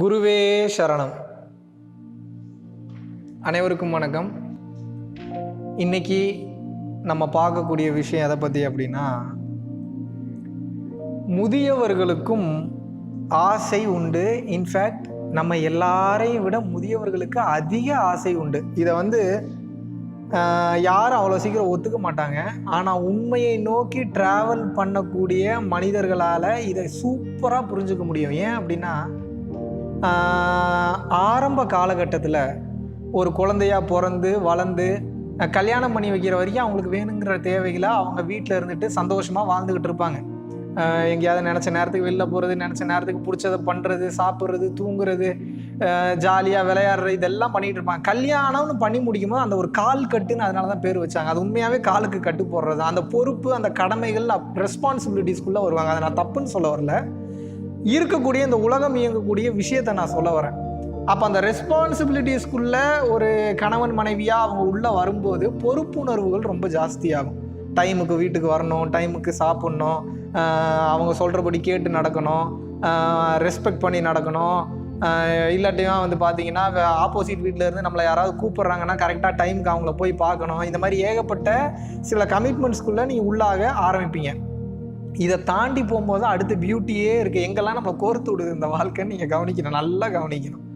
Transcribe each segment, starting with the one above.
குருவே சரணம். அனைவருக்கும் வணக்கம். இன்னைக்கு நம்ம பார்க்கக்கூடிய விஷயம் எதை பற்றி அப்படின்னா முதியவர்களுக்கும் ஆசை உண்டு. இன்ஃபேக்ட் நம்ம எல்லாரையும் விட முதியவர்களுக்கு அதிக ஆசை உண்டு. இதை வந்து யாரும் அவ்வளோ சீக்கிரம் ஒத்துக்க மாட்டாங்க. ஆனால் உண்மையை நோக்கி ட்ராவல் பண்ணக்கூடிய மனிதர்களால் இதை சூப்பராக புரிஞ்சுக்க முடியும். ஏன் அப்படின்னா ஆரம்ப காலகட்டத்தில் ஒரு குழந்தையா பிறந்து வளர்ந்து கல்யாணம் பண்ணி வைக்கிற வரைக்கும் அவங்களுக்கு வேணுங்கிற தேவைகளை அவங்க வீட்டில் இருந்துட்டு சந்தோஷமாக வாழ்ந்துக்கிட்டு இருப்பாங்க. எங்கேயாவது நினச்ச நேரத்துக்கு வெளில போகிறது நினச்ச நேரத்துக்கு பிடிச்சதை பண்ணுறது சாப்பிட்றது தூங்குறது ஜாலியாக விளையாடுறது இதெல்லாம் பண்ணிகிட்டு இருப்பாங்க. கல்யாணம்னு பண்ணி முடிக்கும் போது அந்த ஒரு கால் கட்டுன்னு அதனால தான் பேர் வச்சாங்க. அது உண்மையாகவே காலுக்கு கட்டு போடுறது அந்த பொறுப்பு அந்த கடமைகள் ரெஸ்பான்சிபிலிட்டிஸ்குள்ளே வருவாங்க. அதை நான் தப்புன்னு சொல்ல வரல. இருக்கக்கூடிய இந்த உலகம் இயங்கக்கூடிய விஷயத்தை நான் சொல்ல வரேன். அப்போ அந்த ரெஸ்பான்சிபிலிட்டிஸ்க்குள்ள ஒரு கணவன் மனைவியாக அவங்க உள்ளே வரும்போது பொறுப்புணர்வுகள் ரொம்ப ஜாஸ்தியாகும். டைமுக்கு வீட்டுக்கு வரணும் டைமுக்கு சாப்பிட்ணும் அவங்க சொல்கிறபடி கேட்டு நடக்கணும் ரெஸ்பெக்ட் பண்ணி நடக்கணும் இல்லாட்டியும் வந்து பார்த்தீங்கன்னா ஆப்போசிட் வீட்டில் இருந்து நம்மளை யாராவது கூப்பிட்றாங்கன்னா கரெக்டாக டைமுக்கு அவங்கள போய் பார்க்கணும். இந்த மாதிரி ஏகப்பட்ட சில கமிட்மெண்ட்ஸ்குள்ளே நீங்கள் உள்ளாக ஆரம்பிப்பீங்க. இதை தாண்டி போகும்போது அடுத்த பியூட்டியே இருக்குது எங்கெல்லாம் நம்ம கோர்த்து விடுது இந்த வாழ்க்கைன்னு நீங்கள் கவனிக்கணும். நல்லா கவனிக்கணும்.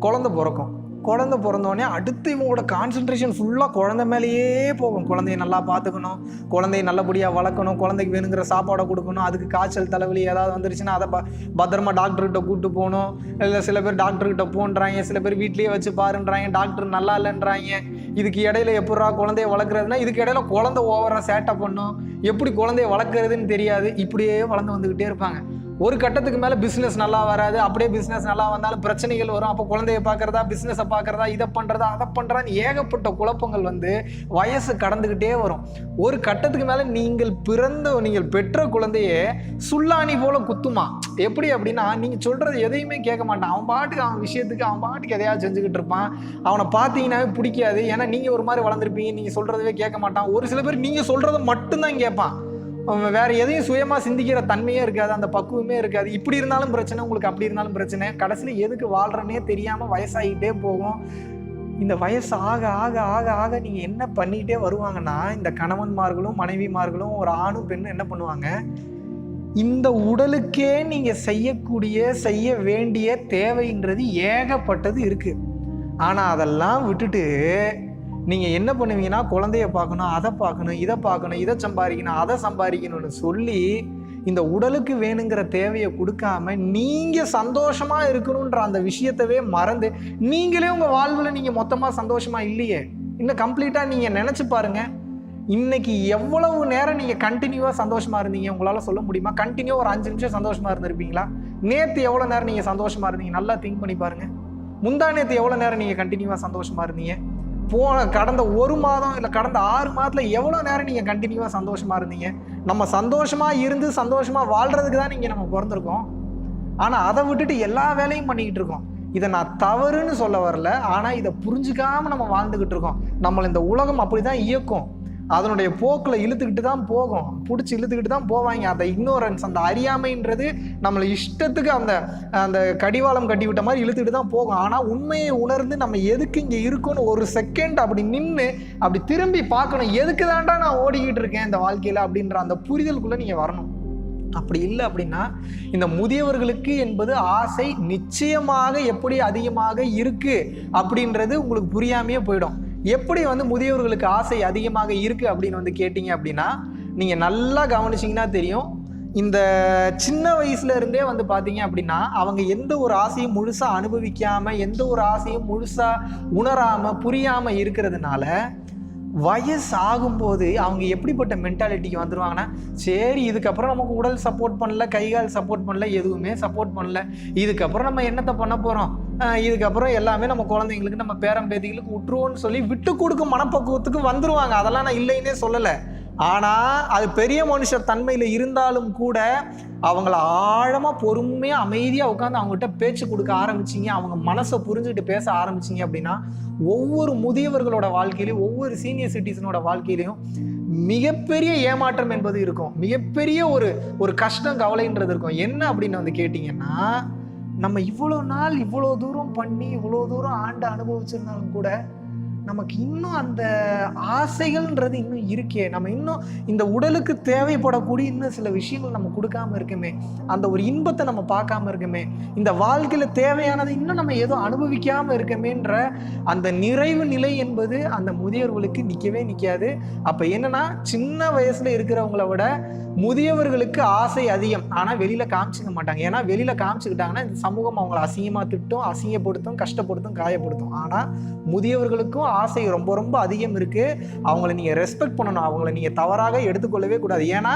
குழந்த பிறக்கும். குழந்த பிறந்தோடனே அடுத்து இவங்களோட கான்சென்ட்ரேஷன் ஃபுல்லாக குழந்தை மேலேயே போகும். குழந்தைய நல்லா பார்த்துக்கணும். குழந்தைய நல்லபடியாக வளர்க்கணும். குழந்தைக்கு வேணுங்கிற சாப்பாடை கொடுக்கணும். அதுக்கு காய்ச்சல் தலைவலி ஏதாவது வந்துருச்சுன்னா அதை ப பத்திரமா டாக்டர்கிட்ட கூப்பிட்டு போகணும். இல்லை சில பேர் டாக்டர்கிட்ட போன்றாங்க. சில பேர் வீட்லேயே வச்சு பாருன்றாங்க. டாக்டர் நல்லா இல்லைன்றாங்க. இதுக்கு இடையில எப்படா குழந்தைய வளர்க்குறதுனா இதுக்கு இடையில குழந்தை ஓவராக சேட்டை பண்ணும். எப்படி குழந்தைய வளர்க்குறதுன்னு தெரியாது. இப்படியே வளர்ந்து வந்துக்கிட்டே இருப்பாங்க. ஒரு கட்டத்துக்கு மேலே பிஸ்னஸ் நல்லா வராது அப்படியே பிஸ்னஸ் நல்லா வந்தாலும் பிரச்சனைகள் வரும். அப்போ குழந்தைய பார்க்குறதா பிஸ்னஸை பார்க்குறதா இதை பண்ணுறதா அதை பண்ணுறான்னு ஏகப்பட்ட குழப்பங்கள் வந்து வயசு கடந்துக்கிட்டே வரும். ஒரு கட்டத்துக்கு மேலே நீங்கள் பிறந்த நீங்கள் பெற்ற குழந்தையே சுல்லாணி போல குத்துமா? எப்படி அப்படின்னா நீங்கள் சொல்கிறது எதையுமே கேட்க மாட்டான். அவன் பாட்டுக்கு அவன் விஷயத்துக்கு அவன் பாட்டுக்கு எதையாவது செஞ்சுக்கிட்டு இருப்பான். அவனை பார்த்தீங்கன்னாவே பிடிக்காது. ஏன்னா நீங்கள் ஒரு மாதிரி வளர்ந்துருப்பீங்க நீங்கள் சொல்கிறதவே கேட்க மாட்டான். ஒரு சில பேர் நீங்கள் சொல்கிறத மட்டும்தான் கேட்பான். வேற எதையும் சுயமா சிந்திக்கிற தன்மையே இருக்காது அந்த பக்குவமே இருக்காது. இப்படி இருந்தாலும் பிரச்சனை உங்களுக்கு அப்படி இருந்தாலும் பிரச்சனை. கடைசியில் எதுக்கு வாழ்றனே தெரியாம வயசாகிட்டே போகும். இந்த வயசு ஆக ஆக ஆக ஆக நீங்கள் என்ன பண்ணிகிட்டே வருவாங்கன்னா இந்த கணவன்மார்களும் மனைவிமார்களும் ஒரு ஆணும் பெண்ணும் என்ன பண்ணுவாங்க? இந்த உடலுக்கே நீங்கள் செய்யக்கூடிய செய்ய வேண்டிய தேவைன்றது ஏகப்பட்டது இருக்குது ஆனால் அதெல்லாம் விட்டுட்டு நீங்கள் என்ன பண்ணுவீங்கன்னா குழந்தைய பார்க்கணும் அதை பார்க்கணும் இதை பார்க்கணும் இதை சம்பாதிக்கணும் அதை சம்பாதிக்கணும்னு சொல்லி இந்த உடலுக்கு வேணுங்கிற தேவையை கொடுக்காம நீங்கள் சந்தோஷமாக இருக்கணுன்ற அந்த விஷயத்தவே மறந்து நீங்களே உங்கள் வாழ்வில் நீங்கள் மொத்தமாக சந்தோஷமாக இல்லையே. இன்னும் கம்ப்ளீட்டாக நீங்கள் நினச்சி பாருங்க. இன்னைக்கு எவ்வளவு நேரம் நீங்கள் கண்டினியூவாக சந்தோஷமாக இருந்தீங்க? உங்களால் சொல்ல முடியுமா? கண்டினியூ ஒரு அஞ்சு நிமிஷம் சந்தோஷமாக இருந்திருப்பீங்களா? நேற்று எவ்வளோ நேரம் நீங்கள் சந்தோஷமாக இருந்தீங்க? நல்லா திங்க் பண்ணி பாருங்க. முந்தா நேற்று எவ்வளோ நேரம் நீங்கள் கண்டினியூவாக சந்தோஷமாக இருந்தீங்க? போன கடந்த ஒரு மாதம் இல்லை கடந்த ஆறு மாதத்தில் எவ்வளோ நேரம் நீங்கள் கண்டினியூவாக சந்தோஷமாக இருந்தீங்க? நம்ம சந்தோஷமாக இருந்து சந்தோஷமாக வாழ்கிறதுக்கு தான் நீங்கள் நம்ம பிறந்திருக்கோம். ஆனால் அதை விட்டுட்டு எல்லா வேலையும் பண்ணிக்கிட்டு இருக்கோம். இதை நான் தவறுன்னு சொல்ல வரல ஆனால் இதை புரிஞ்சுக்காமல் நம்ம வாழ்ந்துக்கிட்டு இருக்கோம். நம்மளை இந்த உலகம் அப்படி தான் இயக்கும். அதனுடைய போக்கில் இழுத்துக்கிட்டு தான் போகும். பிடிச்சி இழுத்துக்கிட்டு தான் போவாங்க. அந்த இக்னோரன்ஸ் அந்த அறியாமைன்றது நம்மளை இஷ்டத்துக்கு அந்த அந்த கடிவாளம் கட்டி விட்ட மாதிரி இழுத்துக்கிட்டு தான் போகும். ஆனால் உண்மையை உணர்ந்து நம்ம எதுக்கு இங்கே இருக்கோன்னு ஒரு செகண்ட் அப்படி நின்று அப்படி திரும்பி பார்க்கணும். எதுக்கு தாண்டா நான் ஓடிக்கிட்டு இருக்கேன் இந்த வாழ்க்கையில் அப்படின்ற அந்த புரிதலுக்குள்ளே நீங்கள் வரணும். அப்படி இல்லை அப்படின்னா இந்த முதியவர்களுக்கு என்பது ஆசை நிச்சயமாக எப்படி அதிகமாக இருக்குது அப்படின்றது உங்களுக்கு புரியாமையே போயிடும். எப்படி வந்து முதியவர்களுக்கு ஆசை அதிகமாக இருக்கு அப்படின்னு வந்து கேட்டிங்க அப்படின்னா நீங்கள் நல்லா கவனிச்சிங்கன்னா தெரியும். இந்த சின்ன வயசுல இருந்தே வந்து பார்த்தீங்க அப்படின்னா அவங்க எந்த ஒரு ஆசையும் முழுசாக அனுபவிக்காமல் எந்த ஒரு ஆசையும் முழுசாக உணராமல் புரியாம இருக்கிறதுனால வயசு ஆகும்போது அவங்க எப்படிப்பட்ட மென்டாலிட்டிக்கு வந்துடுவாங்கன்னா சரி இதுக்கப்புறம் நமக்கு உடல் சப்போர்ட் பண்ணல கை கால் சப்போர்ட் பண்ணல எதுவுமே சப்போர்ட் பண்ணல. இதுக்கப்புறம் நம்ம என்னத்தை பண்ண போகிறோம் இதுக்கப்புறம் எல்லாமே நம்ம குழந்தைங்களுக்கு நம்ம பேரம்பேதிகளுக்கு விட்டுருவோன்னு சொல்லி விட்டு கொடுக்கும் மனப்பக்குவத்துக்கு வந்துடுவாங்க அதெல்லாம் நான் இல்லைன்னே சொல்லலை. ஆனால் அது பெரிய மனுஷ தன்மையில் இருந்தாலும் கூட அவங்கள ஆழமாக பொறுமையாக அமைதியாக உட்காந்து அவங்ககிட்ட பேச்சு கொடுக்க ஆரம்பிச்சிங்க. அவங்க மனசை புரிஞ்சுக்கிட்டு பேச ஆரம்பிச்சிங்க அப்படின்னா ஒவ்வொரு முதியவர்களோட வாழ்க்கையிலையும் ஒவ்வொரு சீனியர் சிட்டிசனோட வாழ்க்கையிலையும் மிகப்பெரிய ஏமாற்றம் என்பது இருக்கும். மிகப்பெரிய ஒரு ஒரு கஷ்டம் கவலைன்றது இருக்கும். என்ன அப்படின்னு வந்து கேட்டிங்கன்னா நம்ம இவ்வளோ நாள் இவ்வளோ தூரம் பண்ணி இவ்வளோ தூரம் ஆண்டு அனுபவிச்சிருந்தாலும் கூட நமக்கு இன்னும் அந்த ஆசைகள்ன்றது இன்னும் இருக்கே. நம்ம இன்னும் இந்த உடலுக்கு தேவைப்படக்கூடிய இன்னும் சில விஷயங்கள் நம்ம கொடுக்காம இருக்குமே. அந்த ஒரு இன்பத்தை நம்ம பார்க்காம இருக்குமே. இந்த வாழ்க்கையில் தேவையானதை இன்னும் நம்ம ஏதோ அனுபவிக்காம இருக்கமேன்ற அந்த நிறைவு நிலை என்பது அந்த முதியவர்களுக்கு நிற்கவே நிற்காது அப்போ என்னன்னா சின்ன வயசுல இருக்கிறவங்கள விட முதியவர்களுக்கு ஆசை அதிகம். ஆனால் வெளியில காமிச்சிக்க மாட்டாங்க. ஏன்னா வெளியில காமிச்சுக்கிட்டாங்கன்னா இந்த சமூகம் அவங்கள அசிங்கமாக திட்டும் அசிங்கப்படுத்தும் கஷ்டப்படுத்தும் காயப்படுத்தும். ஆனால் முதியவர்களுக்கும் ஆசை ரொம்ப ரொம்ப அதிகம் இருக்குது அவங்கள நீங்கள் ரெஸ்பெக்ட் பண்ணணும். அவங்கள நீங்கள் தவறாக எடுத்துக்கொள்ளவே கூடாது. ஏன்னா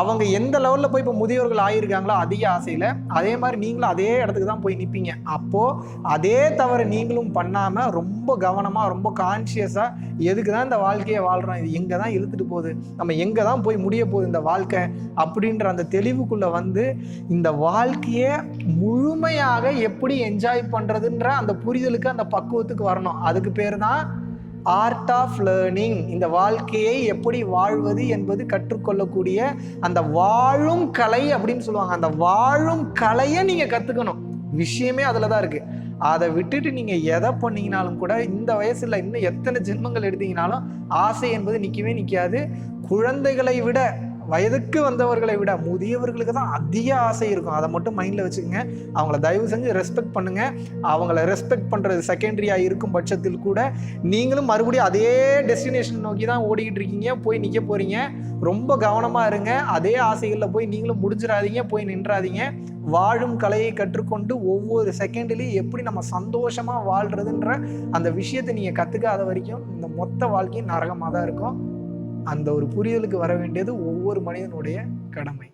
அவங்க எந்த லெவலில் போய் இப்போ முதியவர்கள் ஆகியிருக்காங்களோ அதிக ஆசையில் அதே மாதிரி நீங்களும் அதே இடத்துக்கு தான் போய் நிற்பீங்க அப்போது அதே தவறு நீங்களும் பண்ணாமல் ரொம்ப கவனமாக ரொம்ப கான்சியஸாக எதுக்கு தான் இந்த வாழ்க்கையை வாழ்கிறோம் இது எங்கே தான் இழுத்துட்டு போகுது? நம்ம எங்கே தான் போய் முடிய போகுது இந்த வாழ்க்கை? அப்படின்ற அந்த தெளிவுக்குள்ளே வந்து இந்த வாழ்க்கையை முழுமையாக எப்படி என்ஜாய் பண்ணுறதுன்ற அந்த புரிதலுக்கு அந்த பக்குவத்துக்கு வரணும். அதுக்கு பேர் தான் ஆர்ட் ஆஃப் லேர்னிங் இந்த வாழ்க்கையை எப்படி வாழ்வது என்பது கற்றுக்கொள்ளக்கூடிய அந்த வாழும் கலை அப்படின்னு சொல்லுவாங்க. அந்த வாழும் கலையை நீங்கள் கற்றுக்கணும் விஷயமே அதில் தான் இருக்குது அதை விட்டுட்டு நீங்கள் எதை பண்ணீங்கனாலும் கூட இந்த வயசில் இன்னும் எத்தனை ஜென்மங்கள் எடுத்தீங்கனாலும் ஆசை என்பது நிற்கவே நிற்காது குழந்தைகளை விட வயதுக்கு வந்தவர்களை விட முதியவர்களுக்கு தான் அதிக ஆசை இருக்கும். அதை மட்டும் மைண்டில் வச்சுக்கோங்க. அவங்கள தயவு செஞ்சு ரெஸ்பெக்ட் பண்ணுங்க. அவங்கள ரெஸ்பெக்ட் பண்ணுறது செகண்டரியாக இருக்கும் பட்சத்தில் கூட நீங்களும் மறுபடியும் அதே டெஸ்டினேஷன் நோக்கி தான் ஓடிக்கிட்டு இருக்கீங்க. போய் நிற்க போகிறீங்க ரொம்ப கவனமாக இருங்க. அதே ஆசைகளில் போய் நீங்களும் முடிஞ்சிடாதீங்க. போய் நின்றாதீங்க. வாழும் கலையை கற்றுக்கொண்டு ஒவ்வொரு செகண்ட்லேயும் எப்படி நம்ம சந்தோஷமாக வாழ்கிறதுன்ற அந்த விஷயத்தை நீங்கள் கற்றுக்காத வரைக்கும் இந்த மொத்த வாழ்க்கையும் நரகமாக தான் இருக்கும். அந்த ஒரு புரிதலுக்கு வர வேண்டியது ஒவ்வொரு மனிதனுடைய கடமை.